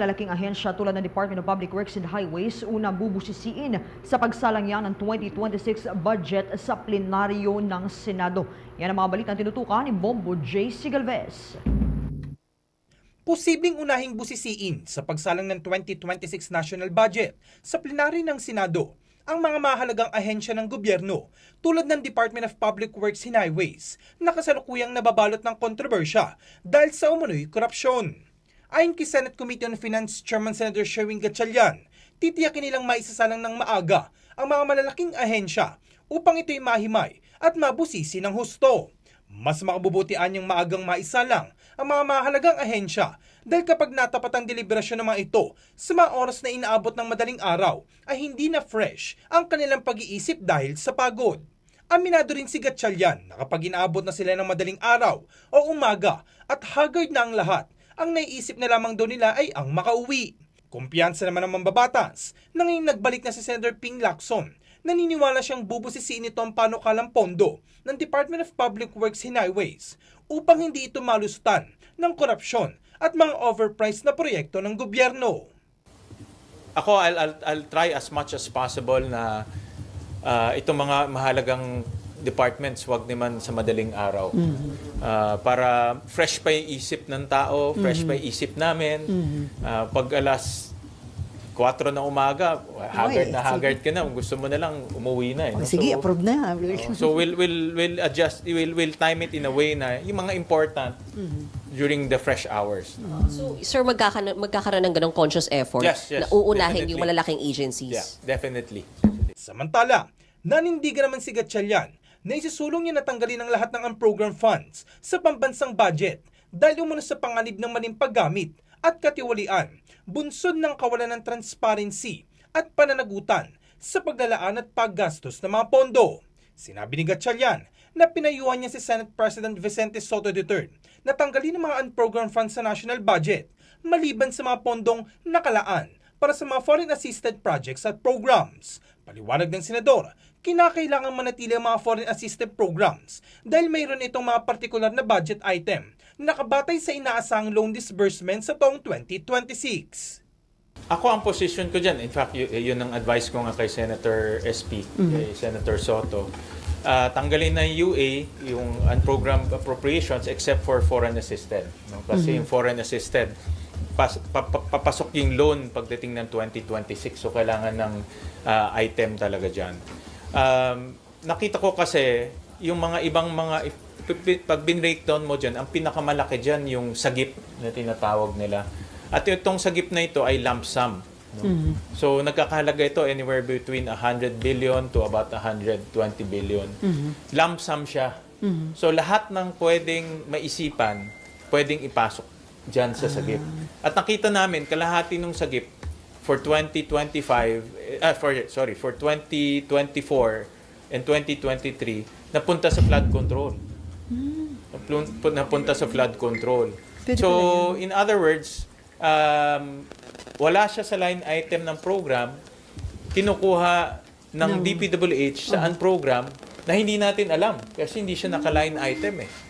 Lalaking ahensya tulad ng Department of Public Works and Highways unang bubusisiin sa pagsalang yan ng 2026 budget sa plenaryo ng Senado. Yan ang mga balitang tinutukan ni Bombo J. Sigalvez. posibleng unahing busisiin sa pagsalang ng 2026 national budget sa plenary ng Senado ang mga mahalagang ahensya ng gobyerno tulad ng Department of Public Works and Highways na kasalukuyang nababalot ng kontrobersya dahil sa umunoy korupsyon. Ayon kay Senate Committee on Finance Chairman Senator Sherwin Gatchalian, titiyakin nilang maisasalang ng maaga ang mga malalaking ahensya upang ito'y mahimay at mabusisi ng husto. Mas makabubutian yung maagang maisalang ang mga mahalagang ahensya dahil kapag natapat ang deliberasyon ng mga ito sa mga oras na inaabot ng madaling araw ay hindi na fresh ang kanilang pag-iisip dahil sa pagod. Aminado rin si Gatchalian na kapag inaabot na sila ng madaling araw o umaga at haggard na ang lahat, ang naiisip na lamang daw nila ay ang makauwi. Kumpiyansa naman ng mambabatas na ngayong nagbalik na si Senator Ping Lacson naniniwala siyang bubusisiin ito ang panukalang pondo ng Department of Public Works and Highways upang hindi ito malustan ng korupsyon at mga overpriced na proyekto ng gobyerno. Ako, I'll, I'll, I'll try as much as possible na uh, itong mga mahalagang departments, wag naman sa madaling araw. Ah, para fresh pa yung isip ng tao, fresh pa yung isip namin. Ah, pag alas 4 ng umaga, haggard na sige. haggard ka na. Kung gusto mo na lang, umuwi na. Eh, Oh, no? sige, So, approve na. Oh, so we'll we'll we'll adjust we'll we'll time it in a way na yung mga important during the fresh hours. So, sir, magkakaroon, magkakaroon ng ganong conscious effort Yes, yes, na uunahin definitely. yung malalaking agencies. Yeah, definitely. Samantala, nanindigan naman si Gatchalian na isusulong niya natanggalin ang lahat ng unprogrammed funds sa pambansang budget dahil umano sa panganib ng maling paggamit at katiwalian, bunsod ng kawalan ng transparency at pananagutan sa paglalaan at paggastos ng mga pondo. Sinabi ni Gatchalian na pinayuhan niya si Senate President Vicente Soto III na tanggalin ang mga unprogrammed funds sa national budget maliban sa mga pondong nakalaan para sa mga foreign assisted projects at programs. Paliwanag ng senador, kinakailangan manatili ang mga foreign assisted programs dahil mayroon itong mga partikular na budget item na nakabatay sa inaasahang loan disbursement sa taong 2026. Ako ang position ko dyan, in fact, y- yun ang advice ko nga kay Senator SP, kay Senator Soto. Ah, tanggalin na yung UA, yung unprogrammed appropriations, except for foreign assisted. No? Kasi yung foreign assisted, pas, pa- pa- papasok yung loan pagdating ng 2026. So, kailangan ng ah, item talaga dyan. Um, nakita ko kasi, yung mga ibang mga, pag bin-breakdown mo dyan, ang pinakamalaki dyan yung sagip na tinatawag nila. At itong sagip na ito ay lump sum. no? So nagkakahalaga ito anywhere between 100 billion to about 120 billion. Lump sum siya. So lahat ng pwedeng maisipan, pwedeng ipasok dyan sa sagip. At nakita namin, kalahati ng sagip for 2025, eh, ah, for, sorry, for 2024 and 2023, napunta sa flood control. Napun- Napunta sa flood control. Pwede so, in other words, um, wala siya sa line item ng program, kinukuha ng DPWH sa unprogram na hindi natin alam kasi hindi siya naka-line item eh.